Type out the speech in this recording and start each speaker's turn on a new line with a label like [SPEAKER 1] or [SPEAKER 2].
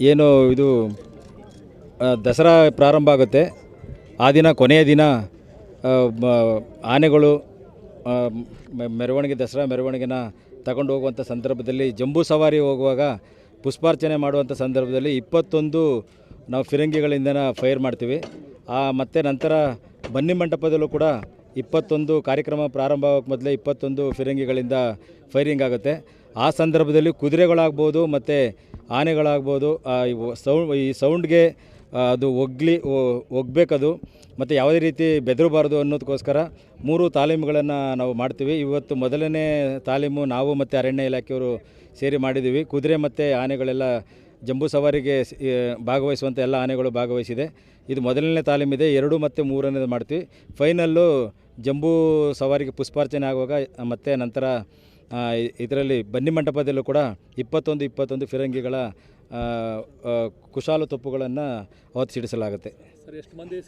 [SPEAKER 1] ಏನು ಇದು ದಸರಾ ಪ್ರಾರಂಭ ಆಗುತ್ತೆ. ಆ ದಿನ, ಕೊನೆಯ ದಿನ ಆನೆಗಳು ಮೆರವಣಿಗೆ, ದಸರಾ ಮೆರವಣಿಗೆನ ತಗೊಂಡು ಹೋಗುವಂಥ ಸಂದರ್ಭದಲ್ಲಿ, ಜಂಬೂ ಸವಾರಿ ಹೋಗುವಾಗ ಪುಷ್ಪಾರ್ಚನೆ ಮಾಡುವಂಥ ಸಂದರ್ಭದಲ್ಲಿ ಇಪ್ಪತ್ತೊಂದು ನಾವು ಫಿರಂಗಿಗಳಿಂದ ಫೈರ್ ಮಾಡ್ತೀವಿ. ಆ, ಮತ್ತು ನಂತರ ಬನ್ನಿ ಮಂಟಪದಲ್ಲೂ ಕೂಡ ಇಪ್ಪತ್ತೊಂದು ಕಾರ್ಯಕ್ರಮ ಪ್ರಾರಂಭ ಆಗೋಕ್ಕೆ ಮೊದಲೇ ಇಪ್ಪತ್ತೊಂದು ಫಿರಂಗಿಗಳಿಂದ ಫೈರಿಂಗ್ ಆಗುತ್ತೆ. ಆ ಸಂದರ್ಭದಲ್ಲಿ ಕುದುರೆಗಳಾಗ್ಬೋದು ಮತ್ತು ಆನೆಗಳಾಗ್ಬೋದು ಸೌಂಡ್ ಈ ಸೌಂಡ್ಗೆ ಅದು ಒಗ್ಲಿ ಒಗ್ಬೇಕದು. ಮತ್ತು ಯಾವುದೇ ರೀತಿ ಬೆದರಬಾರ್ದು ಅನ್ನೋದಕ್ಕೋಸ್ಕರ ಮೂರು ತಾಲೀಮುಗಳನ್ನು ನಾವು ಮಾಡ್ತೀವಿ. ಇವತ್ತು ಮೊದಲನೇ ತಾಲೀಮು ನಾವು ಮತ್ತು ಅರಣ್ಯ ಇಲಾಖೆಯವರು ಸೇರಿ ಮಾಡಿದ್ದೀವಿ. ಕುದುರೆ ಮತ್ತು ಆನೆಗಳೆಲ್ಲ ಜಂಬೂ ಸವಾರಿಗೆ ಭಾಗವಹಿಸುವಂಥ ಎಲ್ಲ ಆನೆಗಳು ಭಾಗವಹಿಸಿದೆ. ಇದು ಮೊದಲನೇ ತಾಲೀಮಿದೆ. ಎರಡು ಮತ್ತು ಮೂರನೇದು ಮಾಡ್ತೀವಿ. ಫೈನಲ್ಲು ಜಂಬೂ ಸವಾರಿಗೆ ಪುಷ್ಪಾರ್ಚನೆ ಆಗುವಾಗ ಮತ್ತು ನಂತರ ಇದರಲ್ಲಿ ಬನ್ನಿ ಮಂಟಪದಲ್ಲೂ ಕೂಡ ಇಪ್ಪತ್ತೊಂದು ಇಪ್ಪತ್ತೊಂದು ಫಿರಂಗಿಗಳ ಕುಶಾಲ ತೊಪ್ಪುಗಳನ್ನು ಅವತ್ತು ಸಿಡಿಸಲಾಗುತ್ತೆ.
[SPEAKER 2] ಸರ್ ಎಷ್ಟು ಮಂದಿ